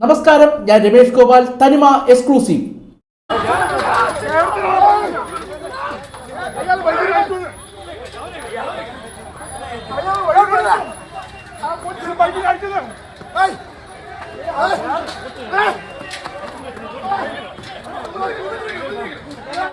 നമസ്കാരം ഞാൻ രമേഷ് ഗോപാൽ തനിമ എക്സ്ക്ലൂസീവ്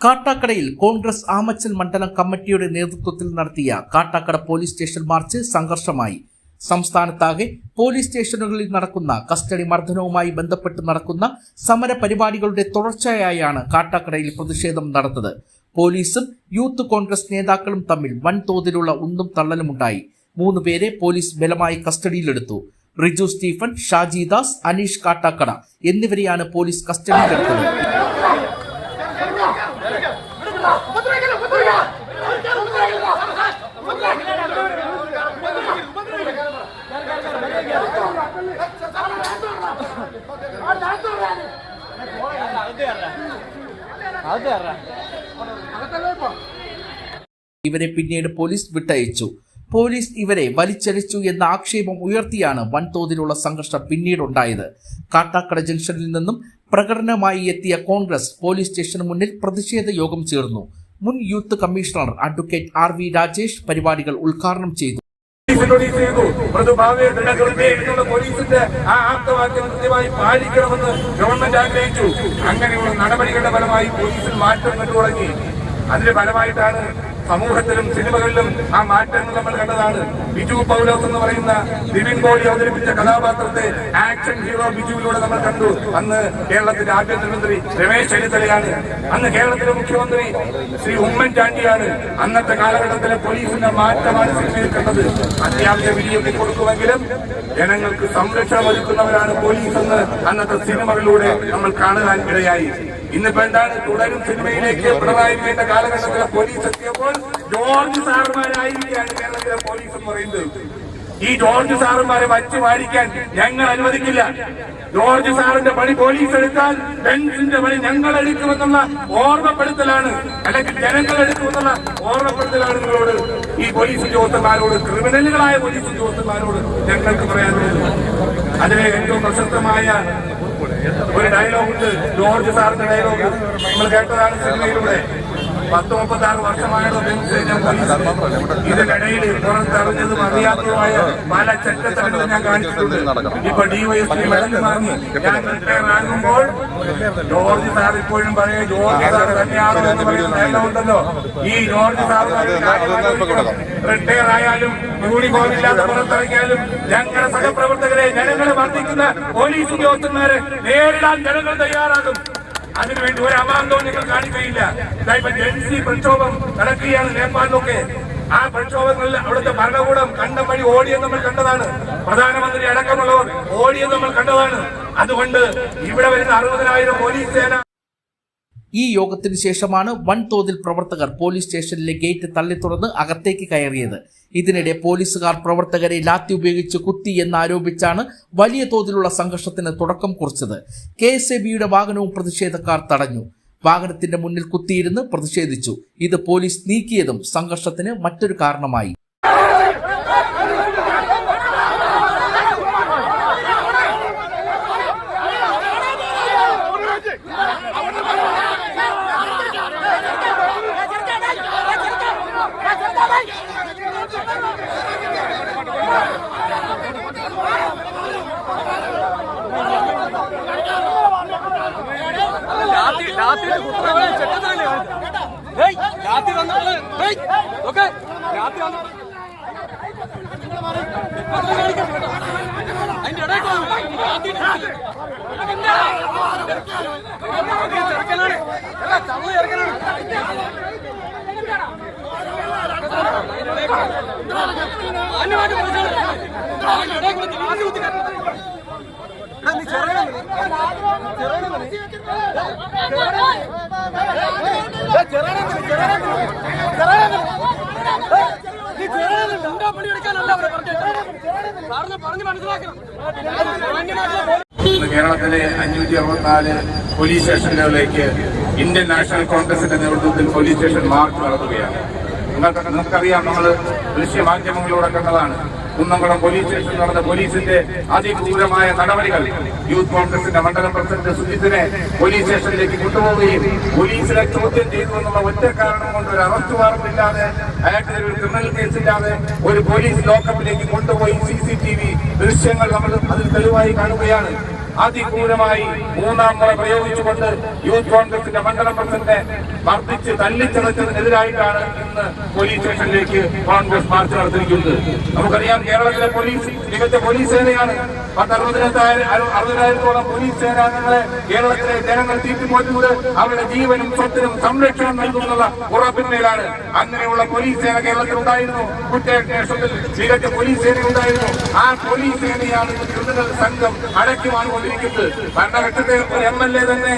കാട്ടാക്കടയിൽ കോൺഗ്രസ് ആമച്ചൽ മണ്ഡലം കമ്മിറ്റിയുടെ നേതൃത്വത്തിൽ നടത്തിയ കാട്ടാക്കട പോലീസ് സ്റ്റേഷൻ മാർച്ച് സംഘർഷമായി. സംസ്ഥാനത്താകെ പോലീസ് സ്റ്റേഷനുകളിൽ നടക്കുന്ന കസ്റ്റഡി മർദ്ദനവുമായി ബന്ധപ്പെട്ട് നടക്കുന്ന സമര പരിപാടികളുടെ തുടർച്ചയായാണ് കാട്ടാക്കടയിൽ പ്രതിഷേധം നടന്നത്. പോലീസും യൂത്ത് കോൺഗ്രസ് നേതാക്കളും തമ്മിൽ വൻതോതിലുള്ള ഉന്തും തള്ളലുമുണ്ടായി. മൂന്ന് പേരെ പോലീസ് ബലമായി കസ്റ്റഡിയിലെടുത്തു. റിജു സ്റ്റീഫൻ ഷാജി ദാസ് അനീഷ് കാട്ടാക്കട എന്നിവരെയാണ് പോലീസ് കസ്റ്റഡിയിലെടുത്തത്. ഇവരെ പിന്നീട് പോലീസ് വിട്ടയച്ചു. പോലീസ് ഇവരെ വലിച്ചഴിച്ചു എന്ന ആക്ഷേപം ഉയർത്തിയാണ് വൻതോതിലുള്ള സംഘർഷം പിന്നീടുണ്ടായത്. കാട്ടാക്കട ജംഗ്ഷനിൽ നിന്നും പ്രകടനമായി എത്തിയ കോൺഗ്രസ് പോലീസ് സ്റ്റേഷന് മുന്നിൽ പ്രതിഷേധ യോഗം ചേർന്നു. മുൻ youth commissioner advocate R V Rajesh പരിപാടികൾ ഉദ്ഘാടനം ചെയ്തു. പോലീസിനോട് ചെയ്തു. മൃദുഭാവയെ ദൃഢകൃത്യേ എന്നുള്ള പോലീസിന്റെ ആ ആപ്തവാക്യം കൃത്യമായി പാലിക്കണമെന്ന് ഗവൺമെന്റ് ആഗ്രഹിച്ചു. അങ്ങനെയുള്ള നടപടികളുടെ ഫലമായി പോലീസിൽ മാറ്റം കണ്ടു തുടങ്ങി അതിന്റെ ഫലമായിട്ടാണ് സമൂഹത്തിലും സിനിമകളിലും ആ മാറ്റങ്ങൾ നമ്മൾ കണ്ടതാണ്. ബിജു പൗലോസ് എന്ന് പറയുന്ന നിവിൻ പോളി അവതരിപ്പിച്ച കഥാപാത്രത്തെ ആക്ഷൻ ഹീറോ ബിജുവിലൂടെ നമ്മൾ കണ്ടു. അന്ന് കേരളത്തിന്റെ ആഭ്യന്തരമന്ത്രി രമേശ് ചെന്നിത്തലയാണ്. അന്ന് കേരളത്തിലെ മുഖ്യമന്ത്രി ശ്രീ ഉമ്മൻചാണ്ടിയാണ് അന്നത്തെ കാലഘട്ടത്തിലെ പോലീസിന്റെ മാറ്റമാണ് സിനിമയിൽ കണ്ടത്. അത്യാവശ്യ വിനിയോഗി കൊടുക്കുമെങ്കിലും ജനങ്ങൾക്ക് സംരക്ഷണം ഒരുക്കുന്നവരാണ് പോലീസ് എന്ന് അന്നത്തെ സിനിമകളിലൂടെ നമ്മൾ കാണുവാൻ ഇടയായി. ഇന്നിപ്പോ എന്താണ് തുടരും സിനിമയിലേക്ക് പിണറായി വേണ്ട കാലഘട്ടത്തിലെ പോലീസ് എത്തിയപ്പോൾ ജോർജ് സാറുമാരായിരിക്കുകയാണ് കേരളത്തിലെ പോലീസ് എന്ന് പറയുന്നത്. ഈ ജോർജ് സാറുമാരെ വച്ച് വാരിക്കാൻ ഞങ്ങൾ അനുവദിക്കില്ല. ജോർജ് സാറിന്റെ പണി പോലീസ് എടുത്താൽ ബെൻസിന്റെ പണി ഞങ്ങൾ എടുക്കുമെന്നുള്ള ഓർമ്മപ്പെടുത്തലാണ്. അല്ലെങ്കിൽ ജനങ്ങൾ എടുക്കുമെന്നുള്ള ഓർമ്മപ്പെടുത്തലാണ് നിങ്ങളോട്. ഈ പോലീസ് ഉദ്യോഗസ്ഥന്മാരോട് ക്രിമിനലുകളായ പോലീസ് ഉദ്യോഗസ്ഥന്മാരോട് ഞങ്ങൾക്ക് പറയാനുള്ളത്. അതിലെ ഏറ്റവും പ്രശസ്തമായ ഒരു ഡയലോഗ് ഉണ്ട്. ജോർജ് സാറിന്റെ ഡയലോഗ് നമ്മൾ കേട്ടതാണ് സിനിമയിലൂടെ. പത്ത് മുപ്പത്തി ആറ് വർഷമായുള്ള ബെഞ്ച് ഞാൻ പോലീസ് ഇതിനിടയിൽ പുറത്തറിഞ്ഞതും അറിയാത്തതുമായ പല ചട്ടത്തരങ്ങളും ഞാൻ കാണിച്ചിട്ടുണ്ട്. ഇപ്പൊ ഡിവൈഎസ്പി മെഡൽ മാറുന്നു ഞാൻ റിട്ടയർ ആകുമ്പോൾ ജോർജ് സാർ ഇപ്പോഴും പറയും ജോർജ് സാർ തന്നെയാണോ ഉണ്ടല്ലോ. ഈ ജോർജ് സാർ റിട്ടയർ ആയാലും യൂണിഫോം ഇല്ലാതെ പുറത്തിറങ്ങിയാലും ഞങ്ങളുടെ സഹപ്രവർത്തകരെ ജനങ്ങളെ വർദ്ധിക്കുന്ന പോലീസ് ഉദ്യോഗസ്ഥന്മാരെ നേരിടാൻ ജനങ്ങൾ തയ്യാറാകും. അതിനുവേണ്ടി ഒരു അമാന്തവും നിങ്ങൾ കാണിക്കുകയില്ല. ഇപ്പൊ ജൻസി പ്രക്ഷോഭം നടക്കുകയാണ് നേപ്പാളിലൊക്കെ. ആ പ്രക്ഷോഭങ്ങളിൽ അവിടുത്തെ ഭരണകൂടം കണ്ട വഴി ഓടിയെന്ന് നമ്മൾ കണ്ടതാണ്. പ്രധാനമന്ത്രി അടക്കമുള്ളവർ ഓടിയെന്ന് നമ്മൾ കണ്ടതാണ്. അതുകൊണ്ട് ഇവിടെ വരുന്ന അറുപതിനായിരം പോലീസ് സേന ഈ യോഗത്തിന് ശേഷമാണ് വൻതോതിൽ പ്രവർത്തകർ പോലീസ് സ്റ്റേഷനിലെ ഗേറ്റ് തള്ളി തുറന്ന് അകത്തേക്ക് കയറിയത്. ഇതിനിടെ പോലീസുകാർ പ്രവർത്തകരെ ലാത്തി ഉപയോഗിച്ച് കുത്തി എന്നാരോപിച്ചാണ് വലിയ തോതിലുള്ള സംഘർഷത്തിന് തുടക്കം കുറിച്ചത്. കെ എസ് എ ബിയുടെ വാഹനവും പ്രതിഷേധക്കാർ തടഞ്ഞു. വാഹനത്തിന്റെ മുന്നിൽ കുത്തിയിരുന്ന് പ്രതിഷേധിച്ചു. ഇത് പോലീസ് നീക്കിയതും സംഘർഷത്തിന് മറ്റൊരു കാരണമായി. രാത്രി കുട്ടനാട് ചെറ്റത്തല്ലേ രാത്രി വന്നത് ഏയ് ഓക്കെ രാത്രി വന്നത് അതിന്റെ ഇടയിൽ രാത്രി ചെറുക്കനാണ് അല്ല ചള്ള ചെറുക്കനാണ് മാന്യമായിട്ട് വിളിച്ചാണ് അതിന്റെ ഇടയിൽ കൂടെ രാത്രി കുത്തി നീ ചെറുക്കനാണ് ഇന്ന് കേരളത്തിലെ അഞ്ഞൂറ്റി അറുപത്തിനാല് പോലീസ് സ്റ്റേഷനുകളിലേക്ക് ഇന്ത്യൻ നാഷണൽ കോൺഗ്രസിന്റെ നേതൃത്വത്തിൽ പോലീസ് സ്റ്റേഷൻ മാർച്ച് നടത്തുകയാണ്. നിങ്ങൾക്കൊക്കെ നിങ്ങൾക്കറിയാം നമ്മൾ ദൃശ്യമാധ്യമങ്ങളിലൂടെ കണ്ടതാണ്. കുന്നംകുളം പോലീസ് സ്റ്റേഷനിൽ നടന്ന പോലീസിന്റെ അതിക്രൂരമായ നടപടികൾ യൂത്ത് കോൺഗ്രസിന്റെ മണ്ഡലം പ്രസിഡന്റ് സുജിത്തിനെ പോലീസ് സ്റ്റേഷനിലേക്ക് കൊണ്ടുപോവുകയും പോലീസിനെ ചോദ്യം ചെയ്തു എന്നുള്ള ഒറ്റ കാരണം കൊണ്ട് ഒരു അറസ്റ്റ് വാറണ്ടില്ലാതെ അയാൾക്കെതിരെ ഒരു ക്രിമിനൽ കേസ് ഇല്ലാതെ ഒരു പോലീസ് ലോക്കപ്പിലേക്ക് കൊണ്ടുപോയി സി ദൃശ്യങ്ങൾ നമ്മൾ അതിൽ തെളിവായി കാണുകയാണ്. അതിക്രൂരമായി മൂന്നാം മുറ പ്രയോഗിച്ചുകൊണ്ട് യൂത്ത് കോൺഗ്രസിന്റെ മണ്ഡലം പ്രസിഡന്റിനെ മർദ്ദിച്ച് തല്ലിച്ചതച്ചതിനെതിരായിട്ടാണ് ഇന്ന് പോലീസ് സ്റ്റേഷനിലേക്ക് കോൺഗ്രസ് മാർച്ച് നടത്തിയിരിക്കുന്നത്. നമുക്കറിയാം കേരളത്തിലെ പോലീസ് മികച്ച പോലീസ് സേനയാണ്. പത്തറുപതിനായിരം അറുപതിനായിരത്തോളം പോലീസ് സേനാംഗങ്ങളെ കേരളത്തിലെ ജനങ്ങൾ തീറ്റിപ്പോറ്റുന്നത് അവരുടെ ജീവനും സ്വത്തിനും സംരക്ഷണം നൽകുന്നുള്ള ഉറപ്പിന്മേലാണ് അങ്ങനെയുള്ള പോലീസ് സേന കേരളത്തിൽ ഉണ്ടായിരുന്നു കുറ്റേഷത്തിൽ മികച്ച പോലീസ് സേന ഉണ്ടായിരുന്നു ആ പോലീസ് സേനയാണ് ക്രിമിനൽ സംഘം അടക്കി വാങ്ങിക്കൊണ്ടിരിക്കുന്നത് ഭരണഘട്ടത്തെ എം എൽ എ തന്നെ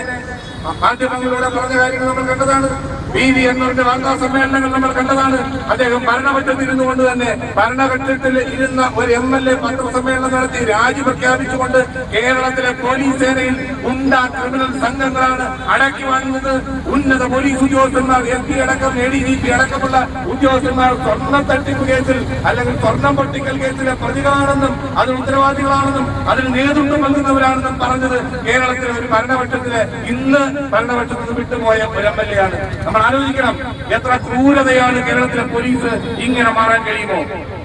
മാധ്യമങ്ങളിലൂടെ പറഞ്ഞ കാര്യങ്ങൾ നമ്മൾ കണ്ടതാണ്. പി വി എന്നൂരിന്റെ വാർത്താ സമ്മേളനങ്ങൾ നമ്മൾ കണ്ടതാണ്. അദ്ദേഹം ഭരണപറ്റത്തിൽ ഇരുന്നു കൊണ്ട് തന്നെ ഭരണഘട്ടത്തിൽ ഇരുന്ന ഒരു എം എൽ എ പത്രസമ്മേളനം നടത്തി രാജി പ്രഖ്യാപിച്ചുകൊണ്ട് കേരളത്തിലെ പോലീസ് സേനയിൽ ഉണ്ട ക്രിമിനൽ സംഘങ്ങളാണ് അടക്കി വാങ്ങുന്നത്. ഉന്നത പോലീസ് ഉദ്യോഗസ്ഥന്മാർ എം പി അടക്കം എ ഡി ജി പി അടക്കമുള്ള ഉദ്യോഗസ്ഥന്മാർ സ്വർണ തട്ടിപ്പ് കേസിൽ അല്ലെങ്കിൽ സ്വർണം പൊട്ടിക്കൽ കേസിലെ പ്രതികളാണെന്നും അതിന് ഉത്തരവാദികളാണെന്നും അതിന് നേതൃത്വം നൽകുന്നവരാണെന്നും പറഞ്ഞത് കേരളത്തിലെ ഒരു ഭരണപക്ഷത്തിലെ ഇന്ന് ഭരണപക്ഷത്തിൽ നിന്ന് വിട്ടുപോയ ഒരു എം എൽ എ ആണ്. നമ്മൾ ആലോചിക്കണം. എത്ര ക്രൂരതയാണ് കേരളത്തിലെ പോലീസ് ഇങ്ങനെ മാറാൻ കഴിയുമോ?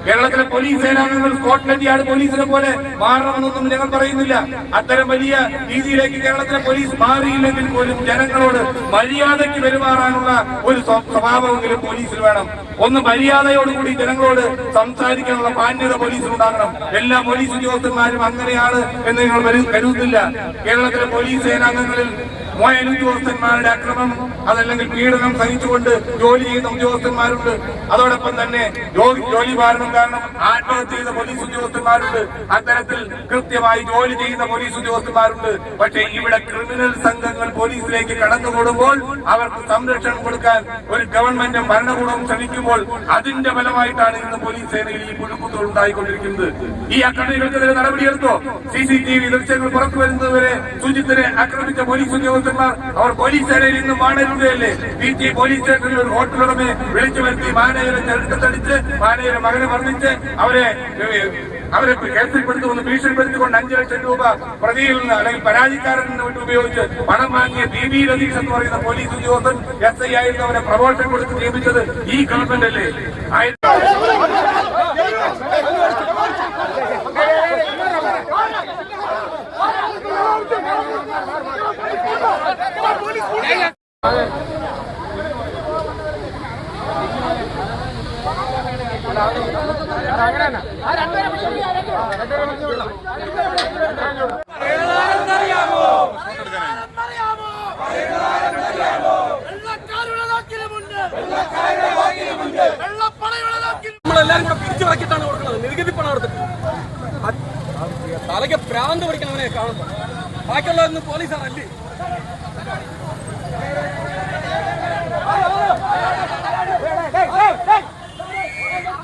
കേരളത്തിലെ പോലീസ് സേനാംഗങ്ങൾ സ്കോട്ട്ലൻഡ് യാർഡ് പോലീസിനെ പോലെ മാറണമെന്നൊന്നും ഞങ്ങൾ പറയുന്നില്ല. അത്തരം വലിയ രീതിയിലേക്ക് കേരളത്തിലെ പോലീസ് മാറിയില്ലെങ്കിൽ പോലും ജനങ്ങളോട് മര്യാദയ്ക്ക് പെരുമാറാനുള്ള ഒരു സ്വ- സ്വഭാവമെങ്കിലും പോലീസിൽ വേണം. ഒന്ന് മര്യാദയോടുകൂടി ജനങ്ങളോട് സംസാരിക്കാനുള്ള മാന്യത പോലീസിൽ ഉണ്ടാകണം. എല്ലാ പോലീസ് ഉദ്യോഗസ്ഥന്മാരും അങ്ങനെയാണ് എന്ന് നിങ്ങൾ കരു- കരുതുന്നില്ല. കേരളത്തിലെ പോലീസ് സേനാംഗങ്ങളിൽ മോയൽ ഉദ്യോഗസ്ഥന്മാരുടെ അക്രമം അതല്ലെങ്കിൽ പീഡനം സഹിച്ചുകൊണ്ട് ജോലി ചെയ്യുന്ന ഉദ്യോഗസ്ഥന്മാരുണ്ട്. അതോടൊപ്പം തന്നെ ജോലി ഭാരണം കാരണം ആത്മഹത്യ ചെയ്ത പോലീസ് ഉദ്യോഗസ്ഥന്മാരുണ്ട്. അത്തരത്തിൽ കൃത്യമായി ജോലി ചെയ്യുന്ന പോലീസ് ഉദ്യോഗസ്ഥന്മാരുണ്ട്. പക്ഷേ ഇവിടെ ക്രിമിനൽ സംഘങ്ങൾ പോലീസിലേക്ക് കടന്നുകൂടുമ്പോൾ അവർക്ക് സംരക്ഷണം കൊടുക്കാൻ ഒരു ഗവൺമെന്റും ഭരണകൂടവും ശ്രമിക്കുമ്പോൾ അതിന്റെ ഫലമായിട്ടാണ് ഇന്ന് പോലീസ് സേനയിൽ ഈ പുഴുക്കുത്തുകൾ ഉണ്ടായിക്കൊണ്ടിരിക്കുന്നത്. ഈ അക്രമികൾക്കെതിരെ നടപടിയെടുത്തോ? സി സി ടി വി ദൃശ്യങ്ങൾ പുറത്തു വരുന്നതുവരെ സുജിത്തിനെ ആക്രമിച്ച പോലീസ് ഉദ്യോഗസ്ഥന്മാർ അവർ പോലീസ് സേനയിൽ നിന്നും മാനേജുകയല്ലേ പി ടി പോലീസ് സ്റ്റേഷനിൽ ഒരു ഹോട്ടലുടമെ വിളിച്ചു വരുത്തി മാനേജരെ ചെറുക്കത്തടിച്ച് മാനേജരെ മകനെ മർദ്ദിച്ച് അവരെ അവരെ കേസിൽപ്പെടുത്തുമെന്ന് ഭീഷണിപ്പെടുത്തിക്കൊണ്ട് അഞ്ചു ലക്ഷം രൂപ പ്രതിയിൽ നിന്ന് അല്ലെങ്കിൽ വിട്ട് ഉപയോഗിച്ച് പണം വാങ്ങിയ ബി ബി രതീഷ് എന്ന് പറയുന്ന പോലീസ് ഉദ്യോഗസ്ഥൻ എസ് ഐ ആയിരുന്നവരെ പ്രമോഷൻ കൊടുത്ത് നിയമിച്ചത് ഈ ഗവൺമെന്റ് അല്ലേ നമ്മളെല്ലാരും കൂടെ പിടിച്ചിറക്കിയിട്ടാണ് കൊടുക്കുന്നത്. നികുതി പണം എടുത്തിട്ട് തലയ്ക്ക് പ്രാന്ത് പിടിക്കണം അവനെ കാണുമ്പോൾ ബാക്കിയുള്ളതൊന്നും പോലീസാണല്ലേ? Hey, hey, hey.